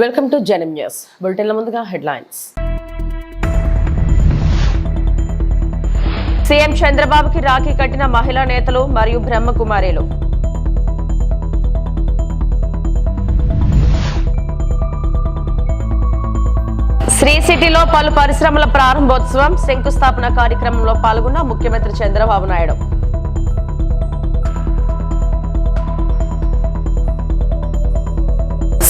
Welcome to Janam news బులెటిన్ల ముందుగా headlines CM చంద్రబాబుకి రాఖీ కట్టిన మహిళా నేతలు మరియు బ్రహ్మకుమారిలు. శ్రీ సిటీలో పలు పరిశ్రమల ప్రారంభోత్సవం శంకుస్థాపన కార్యక్రమంలో పాల్గొన్న ముఖ్యమంత్రి చంద్రబాబు నాయుడు.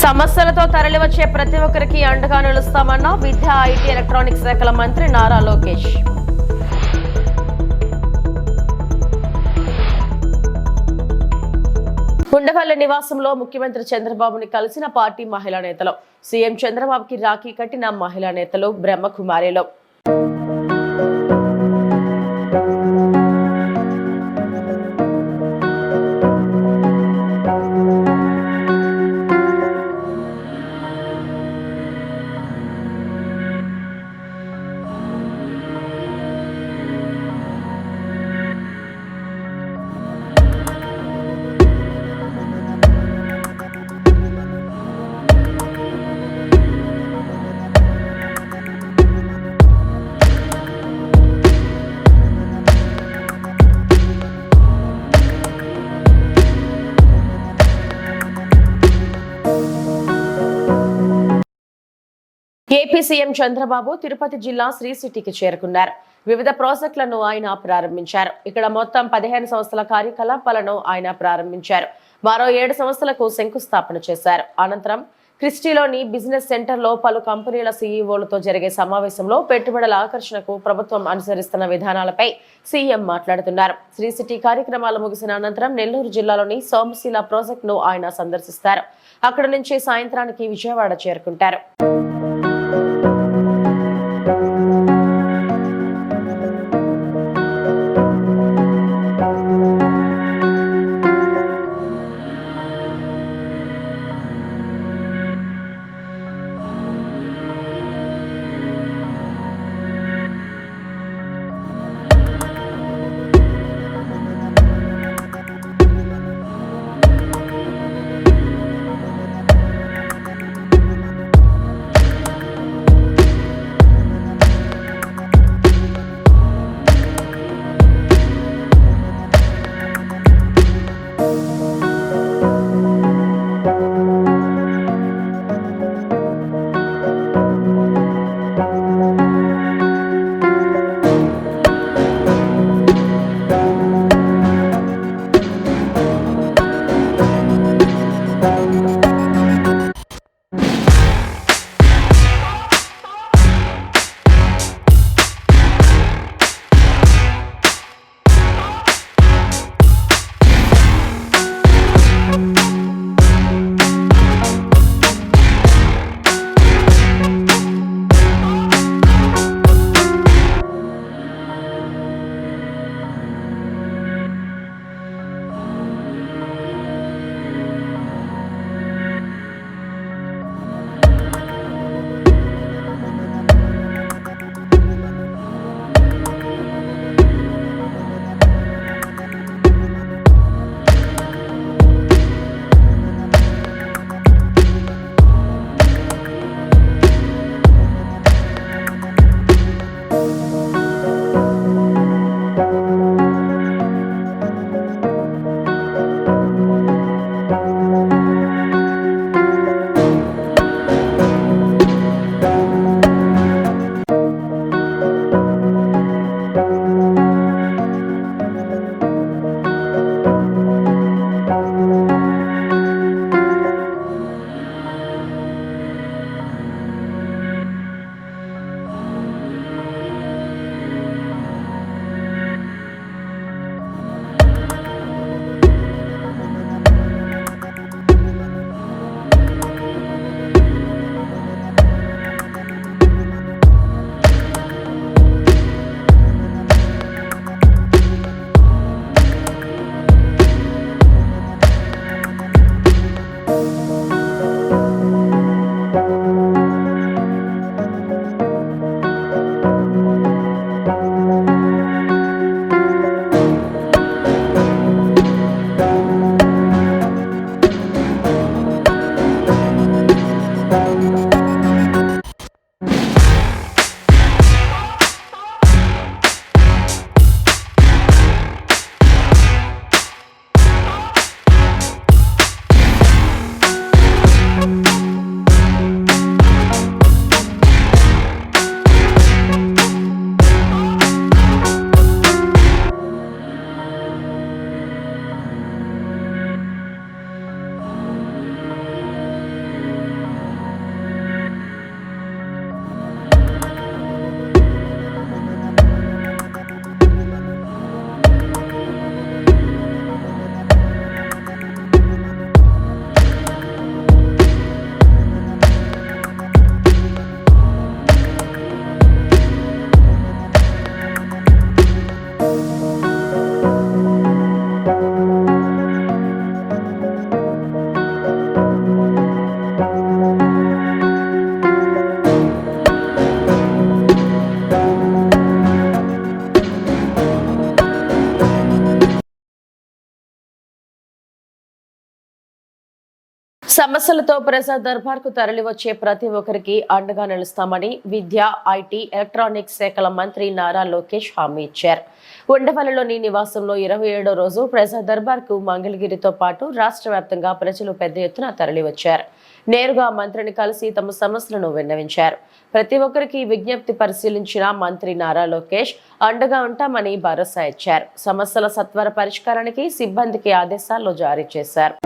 సమస్యలతో తరలివచ్చే ప్రతి ఒక్కరికి అండగా నిలుస్తామన్న విద్యా ఐటీ ఎలక్ట్రానిక్స్ శాఖల మంత్రి నారా లోకేష్. ఉండవల్లి నివాసంలో ముఖ్యమంత్రి చంద్రబాబుని కలిసిన పార్టీ మహిళా నేతలు. సీఎం చంద్రబాబుకి రాఖీ కట్టిన మహిళా నేతలు బ్రహ్మకుమారిలో. సీఎం చంద్రబాబు తిరుపతి జిల్లా శ్రీ సిటీకి చేరుకున్నారు. వివిధ ప్రాజెక్టులను ఆయన ప్రారంభించారు. ఇక్కడ మొత్తం పదిహేను సంస్థల కార్యకలాపాలను ఆయన ప్రారంభించారు. మరో ఏడు సంస్థలకు శంకుస్థాపన చేశారు. అనంతరం క్రిస్టీలోని బిజినెస్ సెంటర్లో పలు కంపెనీల సీఈఓలతో జరిగే సమావేశంలో పెట్టుబడుల ఆకర్షణకు ప్రభుత్వం అనుసరిస్తున్న విధానాలపై సీఎం మాట్లాడుతున్నారు. శ్రీ సిటీ కార్యక్రమాలు ముగిసిన అనంతరం నెల్లూరు జిల్లాలోని సోమశీల ప్రాజెక్టును ఆయన సందర్శిస్తారు. అక్కడి నుంచి సాయంత్రానికి విజయవాడ చేరుకుంటారు. సమస్యలతో ప్రజా దర్బార్కు తరలివచ్చే ప్రతి ఒక్కరికి అండగా నిలుస్తామని విద్య ఐటీ ఎలక్ట్రానిక్స్ శాఖల మంత్రి నారా లోకేష్ హామీ ఇచ్చారు. ఉండవల్లిలోని నివాసంలో ఇరవై ఏడో రోజు ప్రజా దర్బార్కు మంగళగిరితో పాటు రాష్ట్ర వ్యాప్తంగా ప్రజలు పెద్ద ఎత్తున తరలి వచ్చారు నేరుగా మంత్రిని కలిసి తమ సమస్యలను విన్నవించారు. ప్రతి ఒక్కరికి విజ్ఞప్తి పరిశీలించిన మంత్రి నారా లోకేష్ అండగా ఉంటామని భరోసా ఇచ్చారు. సమస్యల సత్వర పరిష్కారానికి సిబ్బందికి ఆదేశాలు జారీ చేశారు.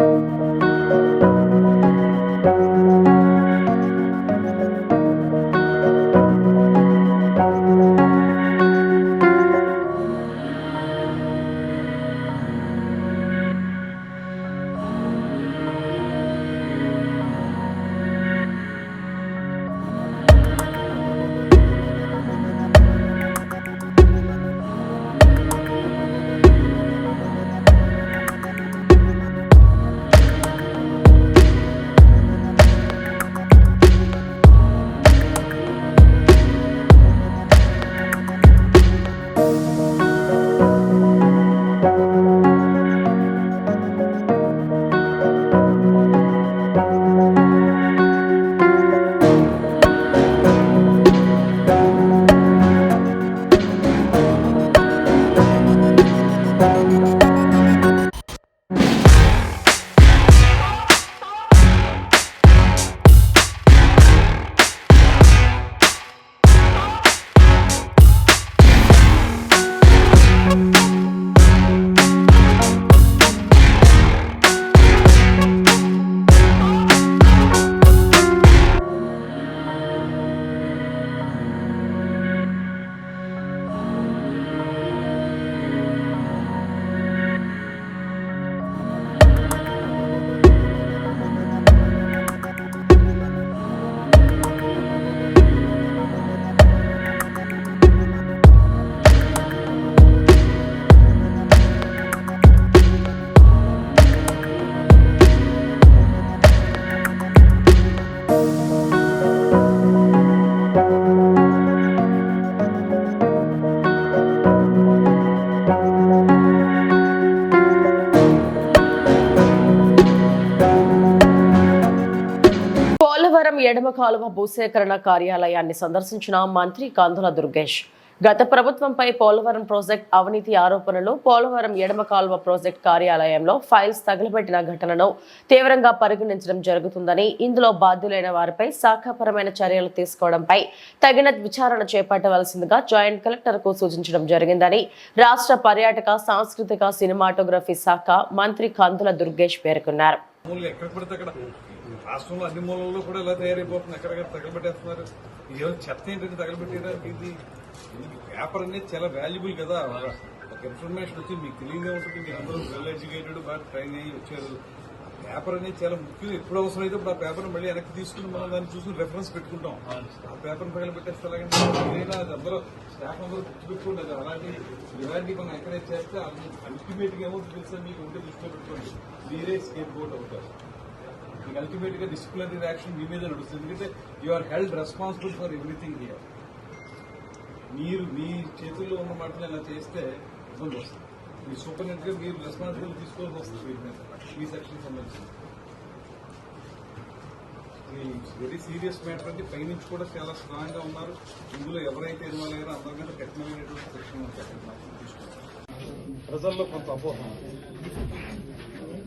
కాలువ భూసేకరణ కార్యాలయాన్ని సందర్శించిన మంత్రి కందుల దుర్గేష్. గత ప్రభుత్వంపై పోలవరం ప్రాజెక్ట్ అవినీతి ఆరోపణలు పోలవరం ఎడమ కాలువ ప్రాజెక్ట్ కార్యాలయంలో ఫైల్స్ తగలబెట్టిన ఘటనను తీవ్రంగా పరిగణించడం జరుగుతుందని ఇందులో బాధ్యులైన వారిపై శాఖాపరమైన చర్యలు తీసుకోవడంపై తగిన విచారణ చేపట్టవలసిందిగా జాయింట్ కలెక్టర్కు సూచించడం జరిగిందని రాష్ట్ర పర్యాటక సాంస్కృతిక సినిమాటోగ్రఫీ శాఖ మంత్రి కందుల దుర్గేష్ పేర్కొన్నారు. రాష్ట్రంలో అన్ని మూలల్లో కూడా ఇలా తయారైపోతుంది. ఎక్కడెక్కడ తగలబెట్టేస్తున్నారు. ఏమైనా చెత్త ఏంటంటే తగలబెట్టేదానికి ఇది. ఇది పేపర్ అనేది చాలా వాల్యుబుల్ కదా. ఒక ఇన్ఫర్మేషన్ వచ్చి మీకు తెలియదే ఉంటుంది. మీరు అందరూ వెల్ ఎడ్యుకేటెడ్ బాగా ట్రైన్ అయ్యి వచ్చారు. పేపర్ అనేది చాలా ముఖ్యం. ఎప్పుడు అవసరం అయితే ఇప్పుడు ఆ పేపర్ మళ్ళీ వెనక్కి తీసుకుని మనం దాన్ని చూసుకుని రెఫరెన్స్ పెట్టుకుంటాం. ఆ పేపర్ తగలబెట్టేస్తే పెట్టేస్తే ఏదైనా అది అందరూ స్టాఫ్ అందరూ గుర్తుపెట్టుకోండి అది అలాంటి ఇలాంటి మనం ఎంకరేజ్ చేస్తే అల్టిమేట్గా ఏమో ఏమవుతుంది తెలుసా? మీకు ఉంటే దృష్టిలో పెట్టుకోండి. మీరే స్కేప్ బోర్డ్ అవుతారు. మీకు అల్టిమేట్గా డిసిప్లినరీ యాక్షన్ మీ మీద నడుస్తుంది ఎందుకంటే you are held responsible for everything here మీరు మీ చేతుల్లో ఉన్న మాటలు ఇలా చేస్తే ఇబ్బంది వస్తుంది. మీ సూపరింటెండెంట్గా మీరు రెస్పాన్సిబుల్ తీసుకోవాల్సి వస్తుంది వీటి మీద ఈ సెక్షన్ సంబంధించి. వెరీ సీరియస్ మ్యాటర్ అంటే పైనుంచి కూడా చాలా స్ట్రాంగ్గా ఉన్నారు. ఇందులో ఎవరైతే ఇన్వాల్వ్ అయ్యారో అందరికంటే కఠినమైనటువంటి సెక్షన్ ప్రజల్లో కొంత అపోహ.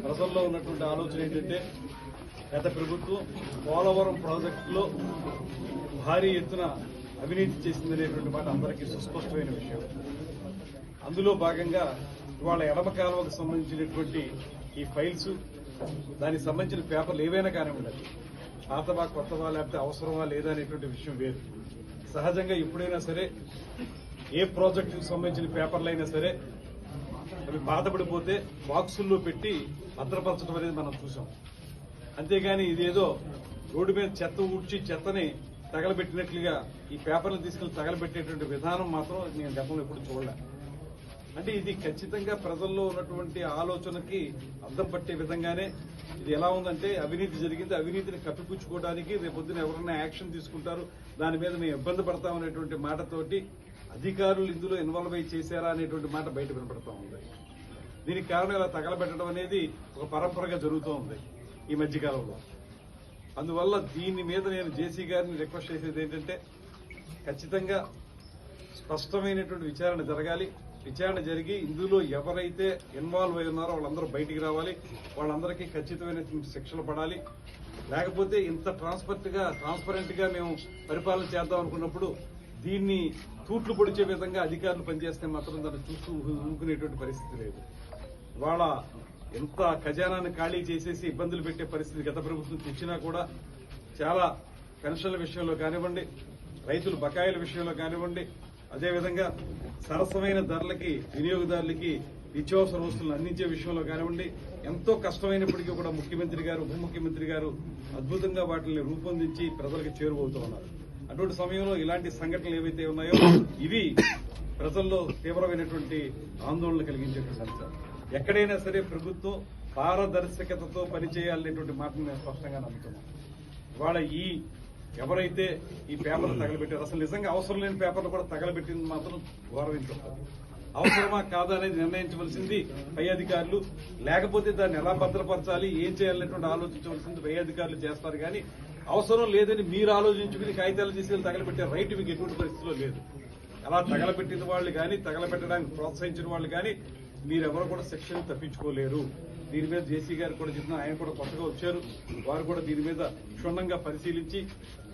ప్రజల్లో ఉన్నటువంటి ఆలోచన ఏంటంటే గత ప్రభుత్వం పోలవరం ప్రాజెక్టులో భారీ ఎత్తున అవినీతి చేసిందనేటువంటి మాట అందరికీ సుస్పష్టమైన విషయం. అందులో భాగంగా ఇవాళ ఎడమ కాలువకు సంబంధించినటువంటి ఈ ఫైల్స్ దానికి సంబంధించిన పేపర్లు ఏవైనా కానివ్వండి పాతవా కొత్తవా లేకపోతే అవసరమా లేదా అనేటువంటి విషయం వేరు. సహజంగా ఎప్పుడైనా సరే ఏ ప్రాజెక్టుకు సంబంధించిన పేపర్లు అయినా సరే అవి బాధపడిపోతే బాక్సుల్లో పెట్టి భద్రపరచడం అనేది మనం చూసాం. అంతేగాని ఇదేదో రోడ్డు మీద చెత్త ఊడ్చి చెత్తని తగలబెట్టినట్లుగా ఈ పేపర్లు తీసుకెళ్ళి తగలబెట్టేటువంటి విధానం మాత్రం నేను గతంలో ఎప్పుడు చూడలే. అంటే ఇది ఖచ్చితంగా ప్రజల్లో ఉన్నటువంటి ఆలోచనకి అర్థం పట్టే విధంగానే ఇది ఎలా ఉందంటే అవినీతి జరిగింది. అవినీతిని కప్పిపుచ్చుకోవడానికి రేపొద్దున ఎవరైనా యాక్షన్ తీసుకుంటారు. దాని మీద మేము ఇబ్బంది పడతామనేటువంటి మాటతోటి అధికారులు ఇందులో ఇన్వాల్వ్ అయ్యి చేశారా అనేటువంటి మాట బయట వినపడతా ఉంది. దీనికి కారణం ఇలా తగలబెట్టడం అనేది ఒక పరంపరగా జరుగుతూ ఉంది. ఈ మధ్యకాలంలో అందువల్ల దీని మీద నేను జేసీ గారిని రిక్వెస్ట్ చేసేది ఏంటంటే ఖచ్చితంగా స్పష్టమైనటువంటి విచారణ జరగాలి. విచారణ జరిగి ఇందులో ఎవరైతే ఇన్వాల్వ్ అయి ఉన్నారో వాళ్ళందరూ బయటికి రావాలి. వాళ్ళందరికీ ఖచ్చితమైనటువంటి శిక్షలు పడాలి. లేకపోతే ఇంత ట్రాన్స్పరెంట్గా ట్రాన్స్పరెంట్గా మేము పరిపాలన చేద్దాం అనుకున్నప్పుడు దీన్ని తూట్లు పొడిచే విధంగా అధికారులు పనిచేస్తే మాత్రం దాన్ని చూస్తూ ఊరుకునేటువంటి పరిస్థితి లేదు. వాళ్ళ ఎంత ఖజానాన్ని ఖాళీ చేసేసి ఇబ్బందులు పెట్టే పరిస్థితి గత ప్రభుత్వం తెచ్చినా కూడా చాలా పెన్షన్ల విషయంలో కానివ్వండి రైతుల బకాయిల విషయంలో కానివ్వండి అదేవిధంగా సరసమైన ధరలకి వినియోగదారులకి నిత్యావసర వస్తువులను అందించే విషయంలో కానివ్వండి ఎంతో కష్టమైనప్పటికీ కూడా ముఖ్యమంత్రి గారు ఉప ముఖ్యమంత్రి గారు అద్భుతంగా వాటిని రూపొందించి ప్రజలకు చేరువవుతూ ఉన్నారు. అటువంటి సమయంలో ఇలాంటి సంఘటనలు ఏవైతే ఉన్నాయో ఇవి ప్రజల్లో తీవ్రమైనటువంటి ఆందోళన కలిగించేటువంటి అంశాలు ఎక్కడైనా సరే ప్రభుత్వం పారదర్శకతతో పనిచేయాలనేటువంటి మాటను నేను స్పష్టంగా నమ్ముతున్నాను ఇవాళ ఈ ఎవరైతే ఈ పేపర్లు తగలబెట్టారు అసలు నిజంగా అవసరం లేని పేపర్లు కూడా తగలబెట్టింది మాత్రం గౌరవించాలి అవసరమా కాదా అనేది నిర్ణయించవలసింది పై అధికారులు. లేకపోతే దాన్ని ఎలా భద్రపరచాలి ఏం చేయాలనేటువంటి ఆలోచించవలసింది పై అధికారులు చేస్తారు. కానీ అవసరం లేదని మీరు ఆలోచించుకుని కాగితాలు చేసి తగలబెట్టే రైట్ మీకు ఎటువంటి పరిస్థితిలో లేదు. అలా తగలబెట్టిన వాళ్ళు కానీ తగలబెట్టడానికి ప్రోత్సహించిన వాళ్ళు కానీ మీరెవరు కూడా శిక్షణ తప్పించుకోలేరు. దీని మీద జేసీ గారు కూడా చెప్పిన ఆయన కూడా కొత్తగా వచ్చారు. వారు కూడా దీని మీద క్షుణ్ణంగా పరిశీలించి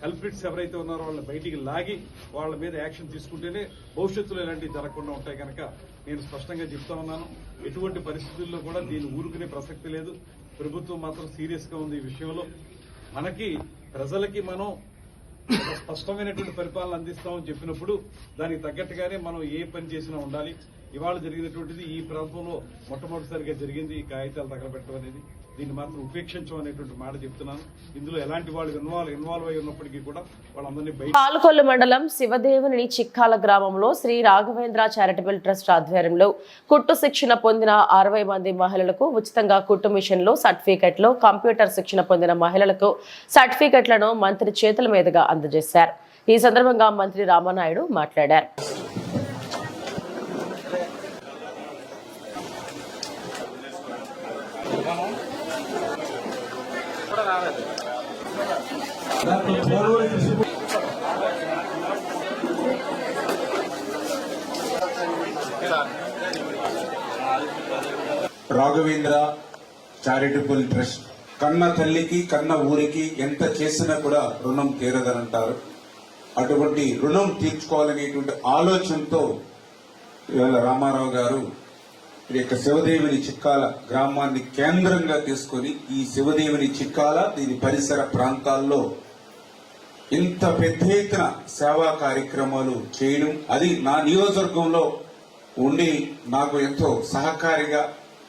కల్ప్రిట్స్ ఎవరైతే ఉన్నారో వాళ్ళని బయటికి లాగి వాళ్ళ మీద యాక్షన్ తీసుకుంటేనే భవిష్యత్తులో ఇలాంటివి జరగకుండా ఉంటాయి కనుక నేను స్పష్టంగా చెప్తా ఉన్నాను. ఎటువంటి పరిస్థితుల్లో కూడా దీన్ని ఊరుకునే ప్రసక్తి లేదు. ప్రభుత్వం మాత్రం సీరియస్గా ఉంది ఈ విషయంలో. మనకి ప్రజలకి మనం స్పష్టమైనటువంటి పరిపాలన అందిస్తామని చెప్పినప్పుడు దానికి తగ్గట్టుగానే మనం ఏ పని చేసినా ఉండాలి. ఇవాళ జరిగినటువంటిది ఈ ప్రాంతంలో మొట్టమొదటిసారిగా జరిగింది ఈ కాగితాలు తగలబెట్టడం అనేది. దీన్ని మాత్రం ఉపేక్షించం అనేటువంటి మాట చెప్తున్నాను. ఇందులో ఎలాంటి వాళ్ళు ఇన్వాల్వ్ ఇన్వాల్వ్ అయి ఉన్నప్పటికీ కూడా వాళ్ళందరినీ బయట పాలకొల్లు మండలం శివదేవుని చిక్కాల గ్రామంలో శ్రీ రాఘవేంద్ర చారిటబుల్ ట్రస్ట్ ఆధ్వర్యంలో కుట్టు శిక్షణ పొందిన అరవై మంది మహిళలకు ఉచితంగా కుట్టు మిషన్లు సర్టిఫికెట్లు కంప్యూటర్ శిక్షణ పొందిన మహిళలకు సర్టిఫికెట్లను మంత్రి చేతుల మీదుగా అందజేశారు. ఈ సందర్భంగా మంత్రి రామానాయుడు మాట్లాడారు. Raghavendra charitable trust. కన్న తల్లికి కన్న ఊరికి ఎంత చేసినా కూడా రుణం తీరదనంటారు. అటువంటి రుణం తీర్చుకోవాలనేటువంటి ఆలోచనతో ఇవాళ రామారావు గారు ఈ యొక్క శివదేవిని చిక్కాల గ్రామాన్ని కేంద్రంగా తీసుకొని ఈ శివదేవిని చిక్కాల దీని పరిసర ప్రాంతాల్లో ఇంత పెద్ద ఎత్తున సేవా కార్యక్రమాలు చేయడం అది నా నియోజకవర్గంలో ఉండి నాకు ఎంతో సహకారిగా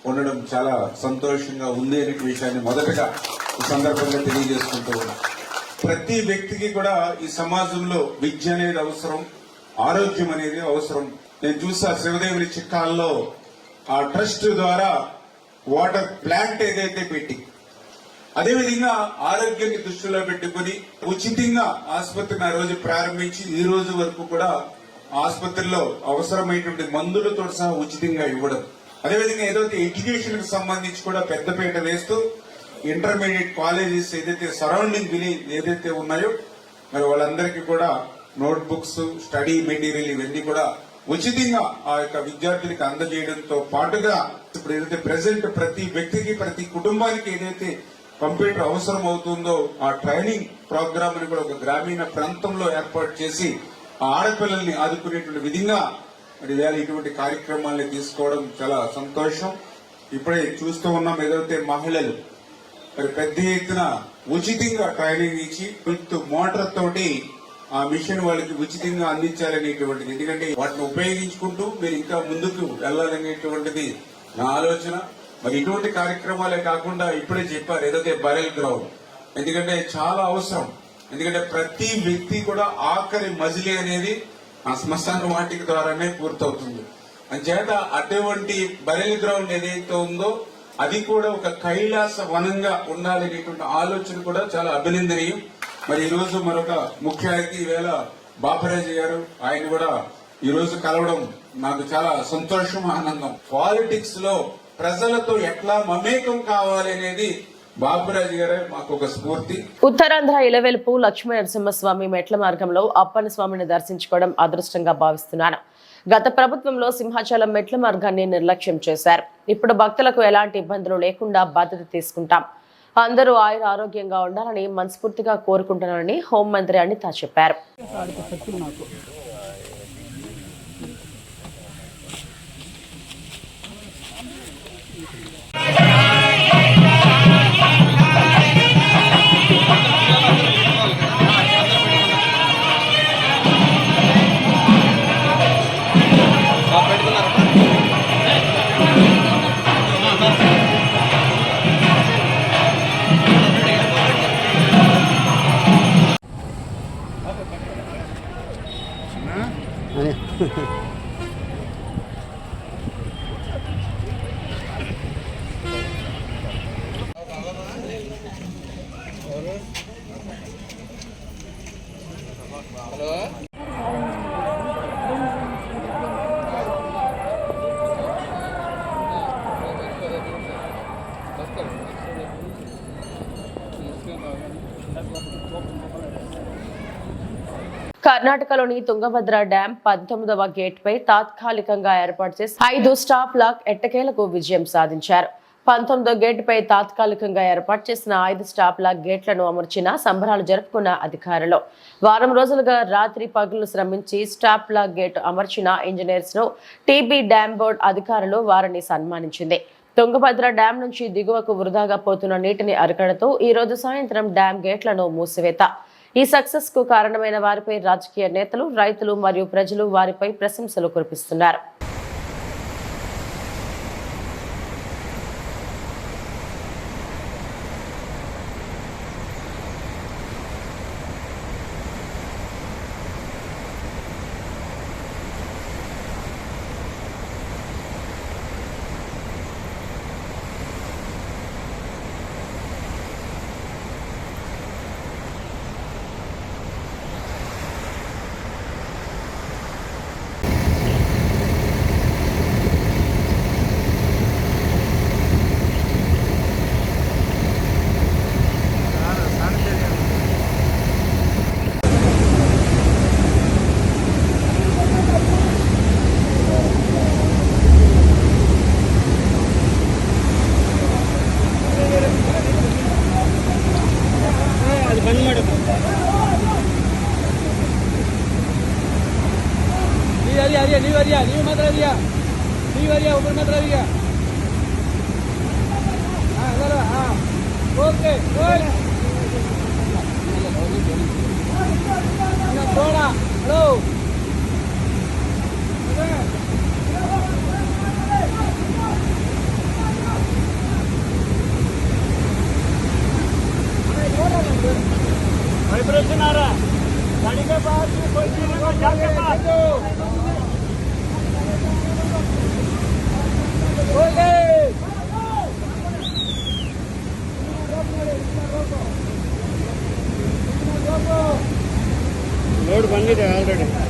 ఉండడం చాలా సంతోషంగా ఉంది అనే విషయాన్ని మొదటగా ఈ సందర్భంగా తెలియజేసుకుంటూ ఉన్నా. ప్రతి వ్యక్తికి కూడా ఈ సమాజంలో విద్య అనేది అవసరం ఆరోగ్యం అనేది అవసరం. నేను చూసా శివదేవుని చిక్కాల్లో ఆ ట్రస్ట్ ద్వారా వాటర్ ప్లాంట్ ఏదైతే పెట్టి అదేవిధంగా ఆరోగ్యాన్ని దృష్టిలో పెట్టుకుని ఉచితంగా ఆసుపత్రిని ఆ రోజు ప్రారంభించి ఈ రోజు వరకు కూడా ఆసుపత్రిలో అవసరమైనటువంటి మందులతో సహా ఉచితంగా ఇవ్వడం అదేవిధంగా ఏదైతే ఎడ్యుకేషన్కి సంబంధించి కూడా పెద్దపీట వేస్తూ ఇంటర్మీడియట్ కాలేజెస్ ఏదైతే సరౌండింగ్ విలేజ్ ఏదైతే ఉన్నాయో మరి వాళ్ళందరికీ కూడా నోట్ బుక్స్ స్టడీ మెటీరియల్ ఇవన్నీ కూడా ఉచితంగా ఆ యొక్క విద్యార్థులకి అందజేయడంతో పాటుగా ఇప్పుడు ఏదైతే ప్రజెంట్ ప్రతి వ్యక్తికి ప్రతి కుటుంబానికి ఏదైతే కంప్యూటర్ అవసరం అవుతుందో ఆ ట్రైనింగ్ ప్రోగ్రామ్ని కూడా ఒక గ్రామీణ ప్రాంతంలో ఏర్పాటు చేసి ఆ ఆడపిల్లల్ని ఆదుకునేటువంటి విధంగా మరి ఇవాళ ఇటువంటి కార్యక్రమాల్ని తీసుకోవడం చాలా సంతోషం. ఇప్పుడే చూస్తూ ఉన్నాం ఏదైతే మహిళలు మరి పెద్ద ఎత్తున ఉచితంగా ట్రైనింగ్ ఇచ్చి విత్ మోటార్ తోటి ఆ మిషన్ వాళ్ళకి ఉచితంగా అందించాలనేటువంటిది. ఎందుకంటే వాటిని ఉపయోగించుకుంటూ మీరు ఇంకా ముందుకు వెళ్ళాలనేటువంటిది నా ఆలోచన. మరి ఇటువంటి కార్యక్రమాలే కాకుండా ఇప్పుడే చెప్పారు ఏదైతే బరెల్ గ్రౌండ్. ఎందుకంటే చాలా అవసరం. ఎందుకంటే ప్రతి వ్యక్తి కూడా ఆఖరి మజిలీ అనేది ఆ శ్మశాన వాటిక ద్వారానే పూర్తవుతుంది. అంచేత అటువంటి బరెల్ గ్రౌండ్ ఏదైతే ఉందో అది కూడా ఒక కైలాస వనంగా ఉండాలనేటువంటి ఆలోచన కూడా చాలా అభినందనీయం. మరి ఈరోజు మరొక ముఖ్య అతిథి ఈవేళ బాపరాజు గారు ఆయన కూడా ఈరోజు కలవడం నాకు చాలా సంతోషం ఆనందం. పాలిటిక్స్లో ప్రజలతో ఎట్లా మమేకం కావాలి అనేది ఉత్తరాంధ్ర ఇలవెలుపు లక్ష్మీ నరసింహస్వామి మెట్ల మార్గంలో అప్పన్న స్వామిని దర్శించుకోవడం అదృష్టంగా భావిస్తున్నాను. గత ప్రభుత్వంలో సింహాచలం మెట్ల మార్గాన్ని నిర్లక్ష్యం చేశారు. ఇప్పుడు భక్తులకు ఎలాంటి ఇబ్బందులు లేకుండా బాధ్యత తీసుకుంటాం. అందరూ ఆయుర ఆరోగ్యంగా ఉండాలని మనస్ఫూర్తిగా కోరుకుంటున్నానని హోంమంత్రి అనిత చెప్పారు. కర్ణాటకలోని తుంగభద్ర డ్యాం పంతొమ్మిదవ గేట్ పై తాత్కాలికంగా ఏర్పాటు చేసి ఐదు స్టాప్ లాక్ ఎట్టకేలకు విజయం సాధించారు. పంతొమ్మిదో గేట్ పై తాత్కాలికంగా ఏర్పాటు చేసిన ఐదు స్టాప్ లాక్ గేట్లను అమర్చిన సంబరాలు జరుపుకున్న అధికారులు. వారం రోజులుగా రాత్రి పగులు శ్రమించి స్టాప్ లాక్ గేట్ అమర్చిన ఇంజనీర్స్ను టీబీ డ్యాం బోర్డు అధికారులు వారిని సన్మానించింది. తుంగభద్ర డ్యాం నుంచి దిగువకు వృధాగా పోతున్న నీటిని అరికడుతూ ఈ రోజు సాయంత్రం డ్యాం గేట్లను మూసివేత. ఈ సక్సెస్కు కారణమైన వారిపై రాజకీయ నేతలు రైతులు మరియు ప్రజలు వారిపై ప్రశంసలు కురిపిస్తున్నారు. ऑपरेशन आ रहा है गाड़ी के पास कोई चीज़ को के पास लोड बन गया ऑलरेडी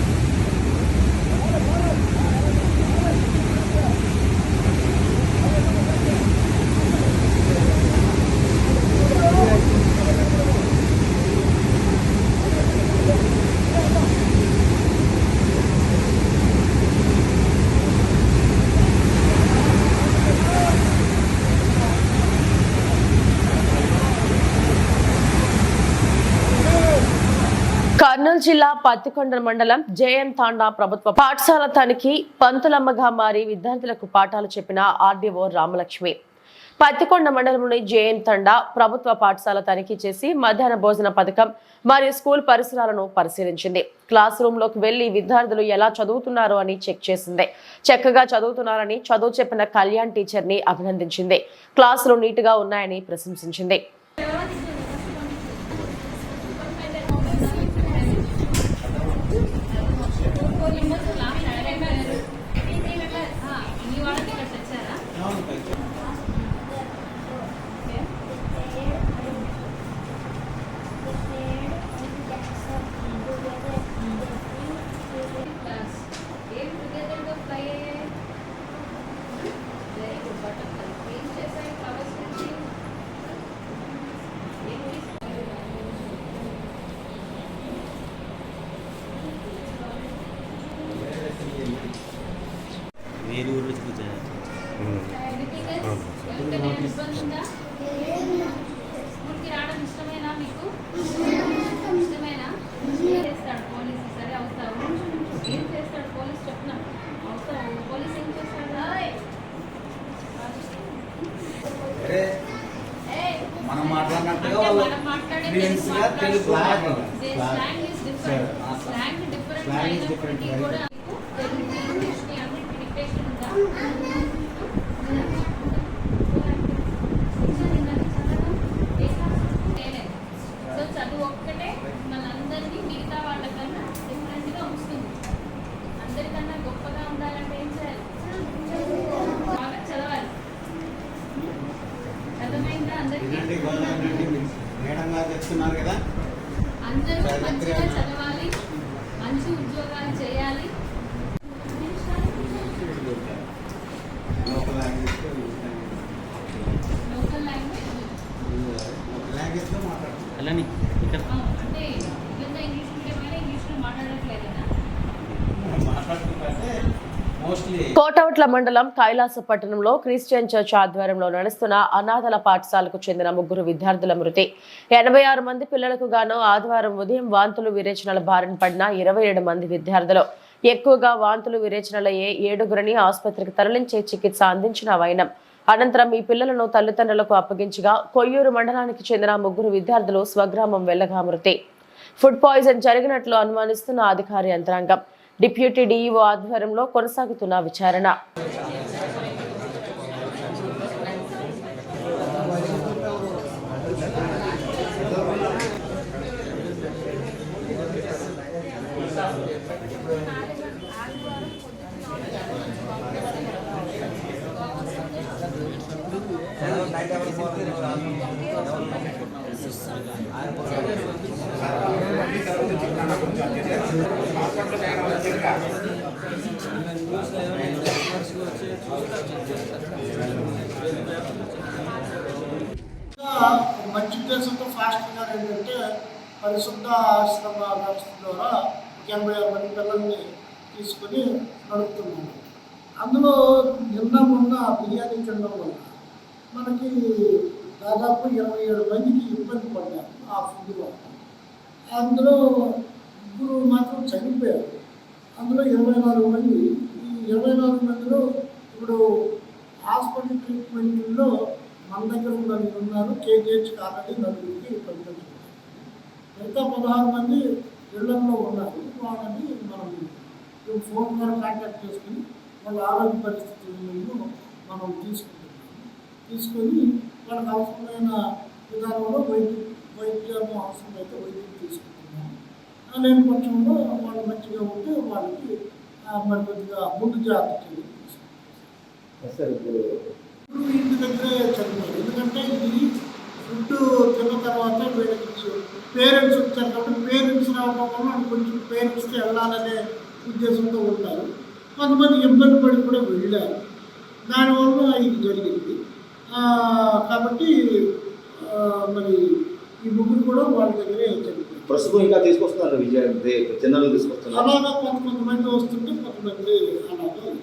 పత్తికొండ మండలం జేఎం తాండా ప్రభుత్వ పాఠశాల తనిఖీ పంతులమ్మగా మారి విద్యార్థులకు పాఠాలు చెప్పిన ఆర్డీఓ రామలక్ష్మి. పత్తికొండ మండలంలోని జేఎం తండా ప్రభుత్వ పాఠశాల తనిఖీ చేసి మధ్యాహ్న భోజన పథకం మరియు స్కూల్ పరిసరాలను పరిశీలించింది. క్లాస్ రూమ్లోకి వెళ్ళి విద్యార్థులు ఎలా చదువుతున్నారో అని చెక్ చేసింది. చక్కగా చదువుతున్నారని చదువు చెప్పిన కళ్యాణ్ టీచర్ని అభినందించింది. క్లాసులు నీట్గా ఉన్నాయని ప్రశంసించింది ఏది ఊరు వచ్చి చేయాలి స్కూల్కి రావడం ఇష్టమేనా మీకు ఇష్టమేనా ఏం చేస్తాడు పోలీస్ సరే అవుతావు ఏం చేస్తాడు పోలీస్ చెప్తున్నా అవుతావు పోలీస్ ఏం చేస్తాడు ఏయ్, మనం మాట్లాడినట్టుగా అంటే వాళ్ళు మనం మాట్లాడే fluency గా తెలుగు స్లాంగ్ మాట్లాడాలి. స్లాంగ్ ఇస్ డిఫరెంట్ ఆ, స్లాంగ్ డిఫరెంట్ Slang is అయినప్పటికీ different, కూడా మీకు తెలుగు ఇంగ్లీష్కి అన్నిటికీ డిక్టేషన్ ఉందా సో చదువు ఒక్కటే మనందరినీ మిగతా వాళ్ళకన్నా డిఫరెంట్గా ఉంచుతుంది అందరికన్నా గొప్పగా ఉండాలంటే ఏం చేయాలి బాగా చదవాలి అర్థమైందా అందరికీ వినండి వినండి. మేడం గారు చెప్తున్నారు కదా అందరూ మంచిగా చదవాలి మంచి ఉద్యోగాలు చేయాలి కోటవట్ల మండలం కైలాసపట్టణంలో క్రిస్టియన్ చర్చ్ ఆధ్వర్యంలో నడుస్తున్న అనాథల పాఠశాలకు చెందిన ముగ్గురు విద్యార్థుల మృతి. ఎనభై ఆరు మంది పిల్లలకు గాను ఆదివారం ఉదయం వాంతులు విరేచనల బారిన పడిన ఇరవై ఏడు మంది విద్యార్థులు. ఎక్కువగా వాంతులు విరేచనలయ్యే ఏడుగురిని ఆసుపత్రికి తరలించే చికిత్స అందించిన వైనం. అనంతరం ఈ పిల్లలను తల్లిదండ్రులకు అప్పగించగా కొయ్యూరు మండలానికి చెందిన ముగ్గురు విద్యార్థులు స్వగ్రామం వెళ్ళగా మృతి. ఫుడ్ పాయిజన్ జరిగినట్లు అనుమానిస్తున్న అధికారి యంత్రాంగం. డిప్యూటీ డీఈఓ ఆధ్వర్యంలో కొనసాగుతున్న విచారణ. ఇంకా మంచి ఉద్దేశంతో ఫాస్ట్ గారు ఏంటంటే పరిశుద్ధ ఆశ్రమ వ్యవస్థ ద్వారా ఒక ఎనభై ఆరు మంది పిల్లల్ని తీసుకొని నడుపుతున్నాను అందులో నిన్న మొన్న బిర్యానీ తినడం వల్ల మనకి దాదాపు ఇరవై ఏడు మందికి ఇబ్బంది పడ్డారు ఆ ఫుడ్ వల్ల అందులో ముగ్గురు మాత్రం చనిపోయారు. అందులో ఇరవై నాలుగు మంది ఈ ఇరవై నాలుగు మందిలో ఇప్పుడు హాస్పిటల్ ట్రీట్మెంట్లో మన దగ్గర కూడా ఉన్నారు కేజీహెచ్కి ఆల్రెడీ నలుగురికి పంపించారు మిగతా పదహారు మంది ఇళ్ళలో ఉన్నారు. వాళ్ళని మనం ఫోన్ ద్వారా కాంటాక్ట్ చేసుకుని వాళ్ళ ఆరోగ్య పరిస్థితులను మనం తీసుకుంటున్నాం తీసుకొని వాళ్ళకి అవసరమైన విధానంలో వైద్య వైద్యం అవసరమైతే వైద్యం తీసుకుంటున్నాం లేని పక్షంలో వాళ్ళు మంచిగా ఉంటే వాళ్ళకి మరి కొద్దిగా ముందు జాగ్రత్త ఇప్పుడు ఇంటి దగ్గరే చదివారు ఎందుకంటే ఇది ఫుడ్ తిన్న తర్వాత వీళ్ళకి పేరెంట్స్ వచ్చారు కాబట్టి పేరెంట్స్ రావడం వల్ల కొంచెం పేరెంట్స్కి వెళ్ళాలనే ఉద్దేశంతో ఉంటారు. కొంతమంది ఇబ్బంది పడి కూడా వెళ్ళారు. దానివల్ల ఇది జరిగింది. కాబట్టి మరి ఈ ముగ్గురు కూడా వాళ్ళ దగ్గరే చనిపోయారు ప్రస్తుతం ఇంకా తీసుకొస్తున్నారు విజయ జనరల్ తీసుకొస్తున్నారు. అలాగా కొంత కొంతమంది వస్తుంటే కొంతమంది అలాగా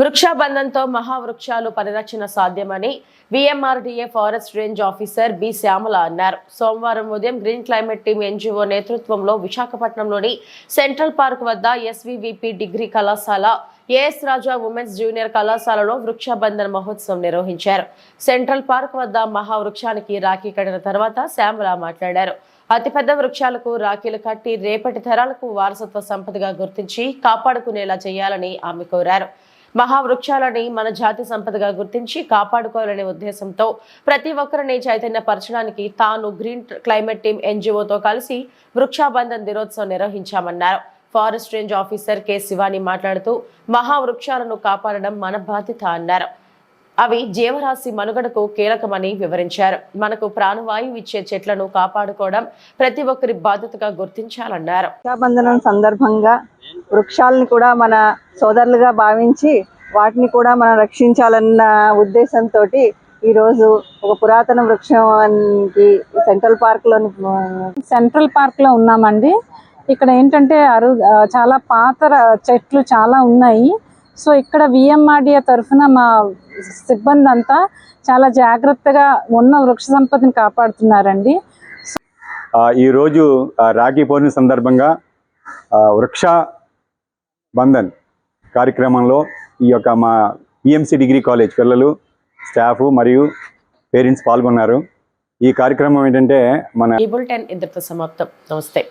వృక్షాబంధంతో మహావృక్షాలు పరిరక్షణ సాధ్యమని VMRDA forest range officer B Shyamala అన్నారు. సోమవారం ఉదయం గ్రీన్ క్లైమేట్ టీం ఎన్జిఓ నేతృత్వంలో విశాఖపట్నంలోని సెంట్రల్ పార్క్ వద్ద ఎస్వీవిపి డిగ్రీ కళాశాల ఏఎస్ రాజా ఉమెన్స్ జూనియర్ కళాశాలలో వృక్షబంధన మహోత్సవం నిర్వహించారు. సెంట్రల్ పార్క్ వద్ద మహావృక్షానికి రాఖీ కట్టిన తర్వాత శ్యామల మాట్లాడారు. అతిపెద్ద వృక్షాలకు రాఖీలు కట్టి రేపటి తరాలకు వారసత్వ సంపదగా గుర్తించి కాపాడుకునేలా చేయాలని ఆమె కోరారు. మహావృక్షాలని మన జాతి సంపదగా గుర్తించి కాపాడుకోవాలనే ఉద్దేశంతో ప్రతి ఒక్కరిని చైతన్యపరచడానికి తాను గ్రీన్ క్లైమేట్ టీం ఎన్జిఓతో కలిసి వృక్షాబంధన్ దినోత్సవం నిర్వహించామన్నారు. Forest range officer K Shivani మాట్లాడుతూ మహావృక్షాలను కాపాడడం మన బాధ్యత అన్నారు. అవి జీవరాశి మనుగడకు కీలకమని వివరించారు. మనకు ప్రాణవాయువు ఇచ్చే చెట్లను కాపాడుకోవడం ప్రతి ఒక్కరి బాధ్యతగా గుర్తించాలన్నారు. రక్షాబంధనం సందర్భంగా వృక్షాలని కూడా మన సోదరులుగా భావించి వాటిని కూడా మనం రక్షించాలన్న ఉద్దేశంతో ఈరోజు ఒక పురాతన వృక్షానికి సెంట్రల్ పార్క్లోని సెంట్రల్ పార్క్లో ఉన్నామండి. ఇక్కడ ఏంటంటే అరు చాలా పాత చెట్లు చాలా ఉన్నాయి. సో ఇక్కడ విఎంఆర్డిఏ తరఫున మా సిబ్బంది అంతా చాలా జాగ్రత్తగా ఉన్న వృక్ష సంపదని కాపాడుతున్నారండి. ఆ, ఈరోజు రాఖీ పౌర్ణమి సందర్భంగా వృక్ష బంధన్ కార్యక్రమంలో ఈ యొక్క మా పిఎంసి డిగ్రీ కాలేజ్ పిల్లలు స్టాఫ్ మరియు పేరెంట్స్ పాల్గొన్నారు. ఈ కార్యక్రమం ఏంటంటే మన ఈ బులెటిన్ ఇంతటితో సమాప్తం. నమస్తే.